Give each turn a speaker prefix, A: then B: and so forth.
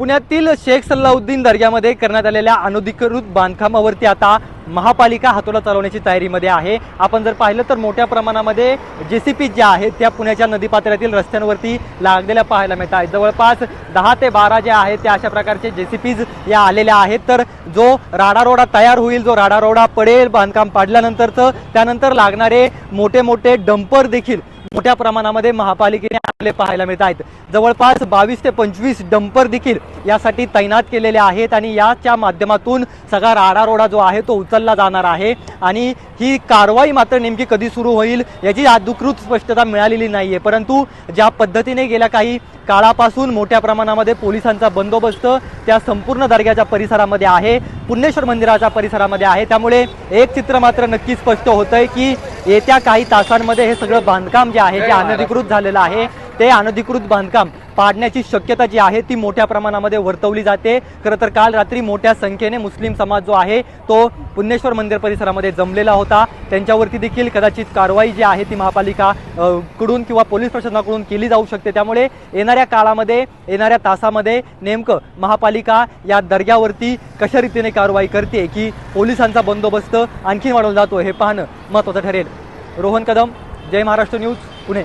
A: पुण्यातील शेख सल्लाउद्दीन दर्ग्यामध्ये करण्यात आलेल्या अनधिकृत बांधकामावरती आता महापालिका हातोला चालवण्याची तयारीमध्ये आहे. आपण जर पाहिलं तर मोठ्या प्रमाणामध्ये जे सी पी ज्या आहेत त्या पुण्याच्या नदीपात्रातील रस्त्यांवरती लागलेल्या पाहायला मिळत आहेत. जवळपास दहा ते बारा ज्या आहेत त्या अशा प्रकारचे जे सी पीज या आलेल्या आहेत. तर जो राडारोडा तयार होईल जो राडारोडा पडेल बांधकाम पाडल्यानंतरचं त्यानंतर लागणारे मोठे मोठे डंपर देखील मोठ्या प्रमाणामध्ये महापालिकेने आपले पाहायला मिळत आहेत. जवळपास बावीस ते पंचवीस डंपर देखील यासाठी तैनात केलेले आहेत आणि याच्या माध्यमातून सगळा राडारोडा जो आहे तो उचलला जाणार आहे. आणि ही कारवाई मात्र नेमकी कधी सुरू होईल याची अधिकृत स्पष्टता मिळालेली नाही आहे परंतु ज्या पद्धतीने गेल्या काही काळापासून मोठ्या प्रमाणामध्ये पोलिसांचा बंदोबस्त त्या संपूर्ण दर्ग्याच्या परिसरामध्ये आहे पुण्येश्वर मंदिराच्या परिसरामध्ये आहे. त्यामुळे एक चित्र मात्र नक्की स्पष्ट होतं आहे की येत्या काही तासांमध्ये हे सगळं बांधकाम जे आहे जे अनधिकृत झालेलं आहे ते अनधिकृत बांधकाम पाडण्याची शक्यता जी आहे ती मोठ्या प्रमाणामध्ये वर्तवली जाते. खरं तर काल रात्री मोठ्या संख्येने मुस्लिम समाज जो आहे तो पुण्येश्वर मंदिर परिसरामध्ये जमलेला होता. त्यांच्यावरती देखील कदाचित कारवाई जी आहे ती महापालिका कडून किंवा पोलीस प्रशासनाकडून केली जाऊ शकते. त्यामुळे येणाऱ्या काळामध्ये येणाऱ्या तासामध्ये नेमकं महापालिका या दर्ग्यावरती कशा रीतीने कारवाई करते की पोलिसांचा बंदोबस्त आणखी वाढवला जातो हे पाहणं महत्त्वाचं ठरेल. रोहन कदम जय महाराष्ट्र न्यूज पुणे.